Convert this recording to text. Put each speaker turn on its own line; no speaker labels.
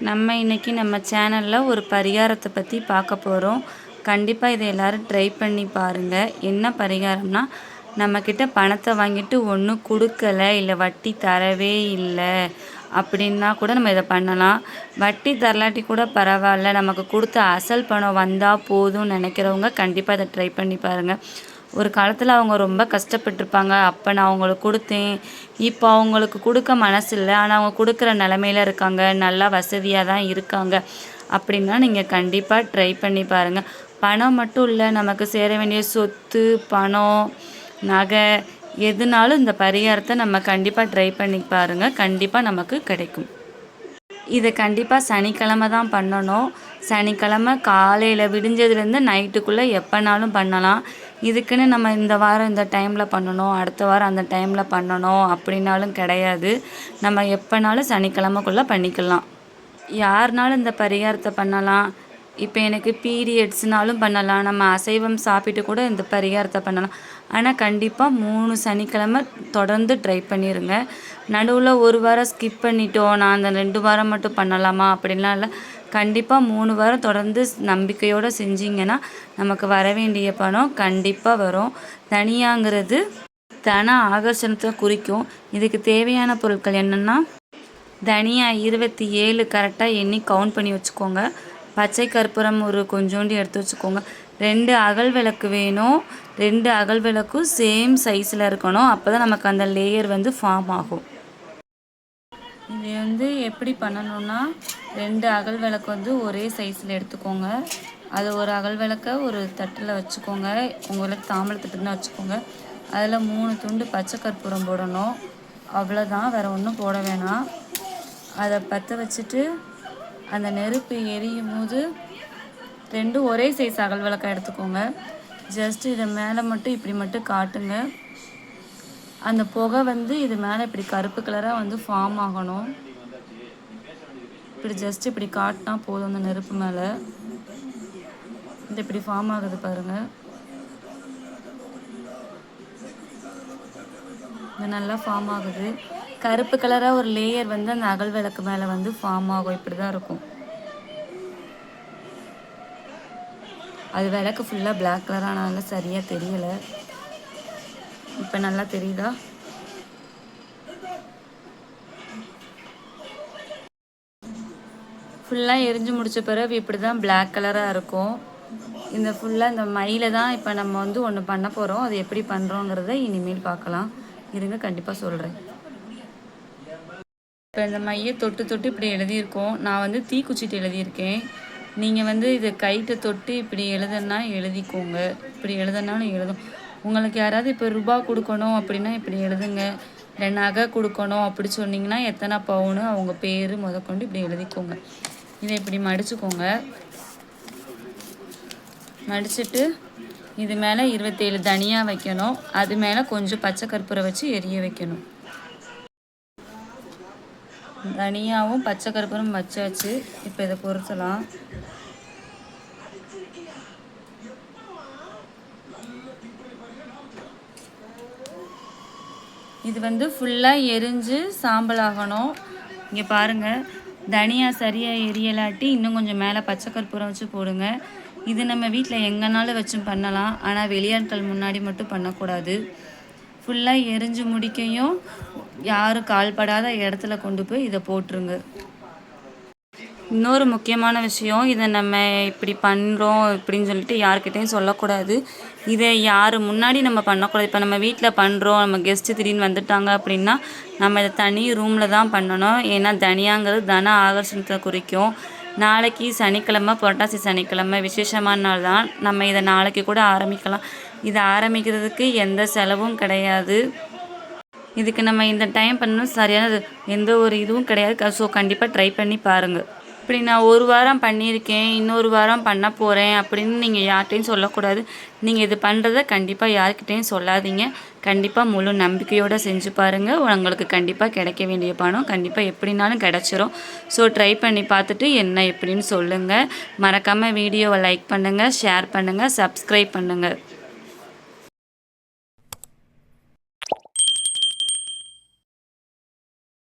நம்ம இன்றைக்கி நம்ம சேனலில் ஒரு பரிகாரத்தை பற்றி பார்க்க போகிறோம் கண்டிப்பாக இதை எல்லோரும் ட்ரை பண்ணி பாருங்கள் என்ன பரிகாரம்னா நம்மக்கிட்ட பணத்தை வாங்கிட்டு ஒன்றும் கொடுக்கல இல்லை வட்டி தரவே இல்லை அப்படின்னா கூட நம்ம இதை பண்ணலாம். வட்டி தரலாட்டி கூட பரவாயில்ல. நமக்கு கொடுத்த அசல் பணம் வந்தால் போதும்னு நினைக்கிறவங்க கண்டிப்பாக இதை ட்ரை பண்ணி பாருங்கள் ஒரு காலத்தில் அவங்க ரொம்ப கஷ்டப்பட்டிருப்பாங்க. அப்போ நான் அவங்களுக்கு கொடுத்தேன். இப்போ அவங்களுக்கு கொடுக்க மனசு இல்லை ஆனால் அவங்க கொடுக்குற நிலமையில இருக்காங்க. நல்லா வசதியாக தான் இருக்காங்க. அப்படின்னா நீங்கள் கண்டிப்பாக ட்ரை பண்ணி பாருங்கள் பணம் மட்டும் இல்லை. நமக்கு சேர வேண்டிய சொத்து பணம் நகை எதுனாலும் இந்த பரிகாரத்தை நம்ம கண்டிப்பாக ட்ரை பண்ணி பாருங்கள் கண்டிப்பாக நமக்கு கிடைக்கும். இதை கண்டிப்பாக சனிக்கிழமை தான் பண்ணணும். சனிக்கிழமை காலையில் விடிஞ்சதுலேருந்து நைட்டுக்குள்ளே எப்போனாலும் பண்ணலாம். இதுக்குன்னு நம்ம இந்த வாரம் இந்த டைமில் பண்ணணும் அடுத்த வாரம் அந்த டைமில் பண்ணணும் அப்படின்னாலும் கிடையாது. நம்ம எப்போனாலும் சனிக்கிழமைக்குள்ளே பண்ணிக்கலாம். யாருனாலும் இந்த பரிகாரத்தை பண்ணலாம். இப்போ எனக்கு பீரியட்ஸ்னாலும் பண்ணலாம். நம்ம அசைவம் சாப்பிட்டு கூட இந்த பரிகாரத்தை பண்ணலாம். ஆனால் கண்டிப்பாக மூணு சனிக்கிழமை தொடர்ந்து ட்ரை பண்ணிடுங்க நடுவில் ஒரு வாரம் ஸ்கிப் பண்ணிட்டோம். நான் அந்த ரெண்டு வாரம் மட்டும் பண்ணலாமா? அப்படின்லாம் இல்லை. கண்டிப்பாக மூணு வாரம் தொடர்ந்து நம்பிக்கையோடு செஞ்சிங்கன்னா நமக்கு வர வேண்டிய பணம் கண்டிப்பாக வரும். தனியாங்கிறது தன ஆகர்ஷணத்தை குறிக்கும். இதுக்கு தேவையான பொருட்கள் என்னென்னா தனியாக இருபத்தி ஏழு கரெக்டாக எண்ணி கவுண்ட் பண்ணி வச்சுக்கோங்க. பச்சை கற்பூரம் ஒரு கொஞ்சோண்டு எடுத்து வச்சுக்கோங்க. ரெண்டு அகல் விளக்கு வேணும். ரெண்டு அகல் விளக்கும் சேம் சைஸில் இருக்கணும். அப்போ தான் நமக்கு அந்த லேயர் வந்து ஃபார்ம் ஆகும். இது வந்து எப்படி பண்ணணும்னா ரெண்டு அகல் விளக்கு வந்து ஒரே சைஸில் எடுத்துக்கோங்க. அது ஒரு அகல் விளக்கை ஒரு தட்டில் வச்சுக்கோங்க. உங்களுக்கு தாமரை தட்டுன்னு வச்சுக்கோங்க. அதில் மூணு துண்டு பச்சை கற்பூரம் போடணும். அவ்வளோதான் வேறு ஒன்றும் போட வேணாம். அதை பற்ற வச்சுட்டு அந்த நெருப்பு எரியும் போது ரெண்டும் ஒரே சைஸ் அகல் விளக்காக எடுத்துக்கோங்க. ஜஸ்ட் இதை மேலே மட்டும் இப்படி மட்டும் காட்டுங்க. அந்த புகை வந்து இது மேலே இப்படி கருப்பு கலராக வந்து ஃபார்ம் ஆகணும். இப்படி ஜஸ்ட் இப்படி காட்டினா போதும் அந்த நெருப்பு மேலே. இது இப்படி ஃபார்ம் ஆகுது பாருங்கள் இது நல்லா ஃபார்ம் ஆகுது. கருப்பு கலராக ஒரு லேயர் வந்து அந்த அகல் விளக்கு மேலே வந்து ஃபார்ம் ஆகும். இப்படி தான் இருக்கும். அது விளக்கு ஃபுல்லாக பிளாக் கலரானால சரியாக தெரியலை. இப்போ நல்லா தெரியுதா? ஃபுல்லாக எரிஞ்சு முடித்த பிறகு இப்படி தான் பிளாக் கலராக இருக்கும். இந்த ஃபுல்லாக இந்த மயில தான் இப்போ நம்ம வந்து ஒன்று பண்ண போகிறோம் அது எப்படி பண்ணுறோங்கிறத இனிமேல் பார்க்கலாம். இருங்க கண்டிப்பாக சொல்கிறேன் இப்போ இந்த மையை தொட்டு தொட்டு இப்படி எழுதியிருக்கோம். நான் வந்து தீக்குச்சிட்டு எழுதியிருக்கேன். நீங்கள் வந்து இது கைட்டை தொட்டு இப்படி எழுதுனா எழுதிக்கோங்க. இப்படி எழுதுனாலும் எழுதும். உங்களுக்கு யாராவது இப்போ ரூபா கொடுக்கணும் அப்படின்னா இப்படி எழுதுங்க. இல்லை நகை கொடுக்கணும் அப்படி சொன்னிங்கன்னா எத்தனை பவுனு அவங்க பேர் முதற்கொண்டு இப்படி எழுதிக்கோங்க. இதை இப்படி மடிச்சுக்கோங்க. மடிச்சுட்டு இது மேலே இருபத்தேழு தனியாக வைக்கணும். அது மேலே கொஞ்சம் பச்சை கற்பூரை வச்சு எரிய வைக்கணும். தனியாகவும் பச்சை கற்பூரம் வச்சாச்சு. இப்போ இதை பொருத்தலாம். இது வந்து ஃபுல்லாக எரிஞ்சு சாம்பல் ஆகணும். இங்கே பாருங்கள் தனியாக சரியாக எரியலாட்டி இன்னும் கொஞ்சம் மேலே பச்சை கற்பூரம் வச்சு போடுங்க. இது நம்ம வீட்டில் எங்கேனாலும் வச்சும் பண்ணலாம். ஆனால் வெளியாட்கள் முன்னாடி மட்டும் பண்ணக்கூடாது. ஃபுல்லாக எரிஞ்சு முடிக்கையும் யாரும் கால்படாத இடத்துல கொண்டு போய் இதை போட்டுருங்க. இன்னொரு முக்கியமான விஷயம் இதை நம்ம இப்படி பண்ணுறோம் இப்படின்னு சொல்லிட்டு யாருக்கிட்டையும் சொல்லக்கூடாது. இதை யார் முன்னாடி நம்ம பண்ணக்கூடாது. இப்போ நம்ம வீட்டில் பண்ணுறோம் நம்ம கெஸ்ட்டு திடீர்னு வந்துட்டாங்க அப்படின்னா நம்ம இதை தனி ரூமில் தான் பண்ணணும். ஏன்னா தனியாங்கிறது தன ஆகர்ஷணத்தை குறிக்கும். நாளைக்கு சனிக்கிழமை புரட்டாசி சனிக்கிழமை விசேஷமான நாள் தான். நம்ம இதை நாளைக்கு கூட ஆரம்பிக்கலாம். இதை ஆரம்பிக்கிறதுக்கு எந்த செலவும் கிடையாது. இதுக்கு நம்ம இந்த டைம் பண்ணணும் சரியானது. எந்த ஒரு இதுவும் கிடையாது. ஸோ கண்டிப்பாக ட்ரை பண்ணி பாருங்கள் இப்படி நான் ஒரு வாரம் பண்ணியிருக்கேன் இன்னொரு வாரம் பண்ண போகிறேன் அப்படின்னு நீங்கள் யார்கிட்டையும் சொல்லக்கூடாது. நீங்கள் இது பண்ணுறத கண்டிப்பாக யார்கிட்டையும் சொல்லாதீங்க. கண்டிப்பாக முழு நம்பிக்கையோடு செஞ்சு பாருங்கள் உங்களுக்கு கண்டிப்பாக கிடைக்க வேண்டிய பணம் கண்டிப்பாக எப்படினாலும் கிடச்சிரும். ஸோ ட்ரை பண்ணி பார்த்துட்டு என்ன எப்படின்னு சொல்லுங்கள் மறக்காமல் வீடியோவை லைக் பண்ணுங்கள் ஷேர் பண்ணுங்கள் சப்ஸ்கிரைப் பண்ணுங்கள்